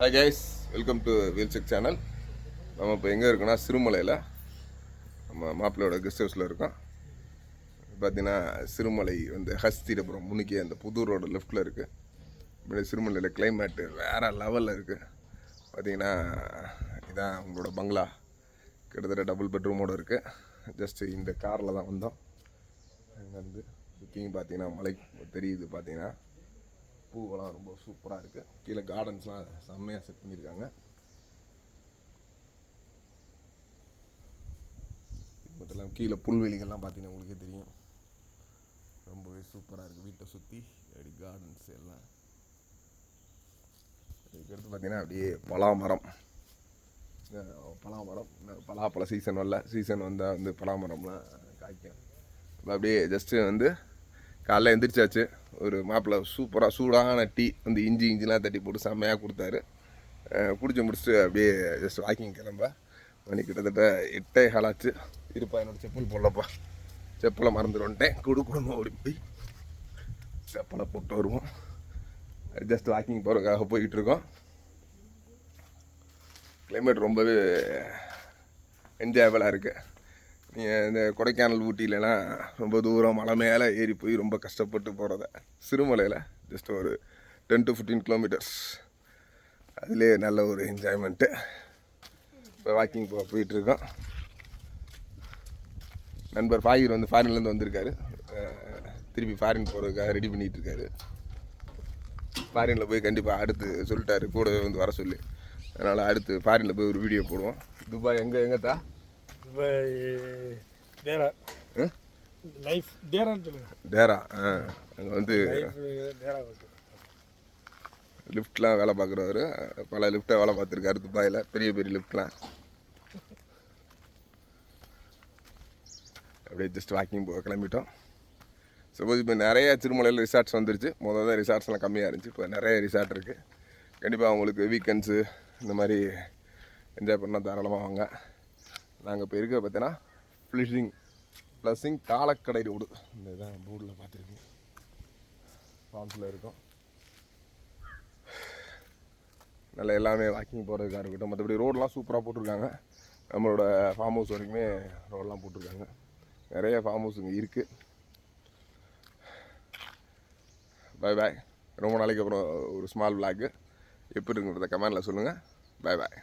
Hi guys welcome to wheelcheck channel நம்ம இப்போ எங்கே இருக்கோம்னா சிறுமலையில். நம்ம மாப்பிள்ளையோட கெஸ்ட் ஹவுஸில் இருக்கோம். பார்த்தீங்கன்னா சிறுமலை வந்து ஹஸ்திரபுரம் முன்னுக்கே அந்த புது ரோடு லெஃப்ட்டில் இருக்குது இப்படி சிறுமலையில் கிளைமேட்டு வேறு லெவலில் இருக்குது பார்த்தீங்கன்னா இதான் உங்களோட பங்களா கிட்டத்தட்ட டபுள் பெட்ரூமோடு இருக்குது ஜஸ்ட்டு இந்த காரில் தான் வந்தோம். அங்கேருந்து சுற்றியும் பார்த்தீங்கன்னா மலை தெரியுது பார்த்தீங்கன்னா பூவெல்லாம் ரொம்ப சூப்பராக இருக்குது கீழே கார்டன்ஸ்லாம் செம்மையாக செட் பண்ணியிருக்காங்க. இது மட்டும் இல்லாமல் கீழே புல்வெளிகள்லாம் பார்த்தீங்கன்னா உங்களுக்கே தெரியும். ரொம்பவே சூப்பராக இருக்குது வீட்டை சுற்றி அப்படி கார்டன்ஸ் எல்லாம். இதுக்கடுத்து பார்த்தீங்கன்னா அப்படியே பலாமரம். பலாமரம் பலாப்பழ சீசன் வரல. சீசன் வந்தால் வந்து பலாமரம்லாம் காய்க்கும். இப்போ அப்படியே ஜஸ்ட்டு வந்து காலைல எந்திரிச்சாச்சு. ஒரு மாப்பிள்ளை சூப்பராக சூடான டீ வந்து இஞ்சி இஞ்சிலாம் தட்டி போட்டு செம்மையாக கொடுத்தாரு. குடிச்சு முடிச்சுட்டு அப்படியே ஜஸ்ட் வாக்கிங் கிளம்ப மணி கிட்டத்தட்ட எட்டே காலாச்சு இருப்பா என்னோடய செப்பல் போடலப்பா. செப்பலை மறந்துட்டு வந்துட்டேன் கொடுக்கணும் ஓடி போய் செப்பலை போட்டு வருவோம். ஜஸ்ட் வாக்கிங் போகிறதுக்காக போய்கிட்டு இருக்கோம். கிளைமேட் ரொம்பவே என்ஜாயபிளாக இருக்குது இந்த கொடைக்கானல் ஊட்டியிலலாம் ரொம்ப தூரம் மலை மேலே ஏறி போய் ரொம்ப கஷ்டப்பட்டு போகிறத சிறுமலையில் ஜஸ்ட் ஒரு டென் டு ஃபிஃப்டீன் கிலோமீட்டர்ஸ் அதிலே நல்ல ஒரு என்ஜாய்மெண்ட்டு இப்போ வாக்கிங் போ போயிட்டுருக்கோம். நண்பர் ஃபாகிர் வந்து ஃபாரின்லேருந்து வந்திருக்காரு. திருப்பி ஃபாரின் போகிறதுக்காக ரெடி பண்ணிகிட்ருக்காரு ஃபாரினில் போய் கண்டிப்பாக அடுத்து சொல்லிட்டாரு கூடவே வந்து வர சொல்லி. அதனால் அடுத்து ஃபாரினில் போய் ஒரு வீடியோ போடுவோம். துபாய் எங்கே எங்கே தான் டேரா? லைஃப் டேரான்னு சொல்லுங்க. டேரா ஆ. அங்கே வந்து டேரா லிஃப்ட்லாம் வேலை பார்க்குறவர். பல லிஃப்ட்டை வேலை பார்த்துருக்காரு துபாயில். பெரிய பெரிய லிஃப்ட்லாம். அப்படியே ஜஸ்ட் வாக்கிங் போக கிளம்பிட்டோம். சப்போஸ் இப்போ நிறைய திருமலையில் ரிசார்ட்ஸ் வந்துருச்சு. முதல்ல தான் ரிசார்ட்ஸ்லாம் கம்மியாக இருந்துச்சு. இப்போ நிறைய ரிசார்ட் இருக்குது கண்டிப்பாக உங்களுக்கு வீக்கெண்ட்ஸு இந்த மாதிரி என்ஜாய் பண்ணால் தாராளமாக வாங்க. நாங்கள் இப்போ இருக்கிற பார்த்தீங்கன்னா ஃபிளிஷிங் ப்ளஸ்ஸிங் காலக்கடை ரோடு இந்த இதான் போர்டில் பார்த்துருக்கீங்க ஃபார்ம்ஸில் இருக்கும். நல்ல எல்லாமே வாக்கிங் போகிறதுக்காக இருக்கட்டும். மற்றபடி ரோடெலாம் சூப்பராக போட்டிருக்காங்க. நம்மளோட ஃபார்ம் ஹவுஸ் வரைக்குமே ரோடெலாம் போட்டிருக்காங்க. நிறைய ஃபார்ம் ஹவுஸ் இங்கே இருக்குது பை பாய் ரொம்ப நாளைக்கு அப்புறம் ஒரு ஸ்மால் விளாக்கு எப்படி இருக்குங்கிறத கமெண்டில் சொல்லுங்கள் பை பாய்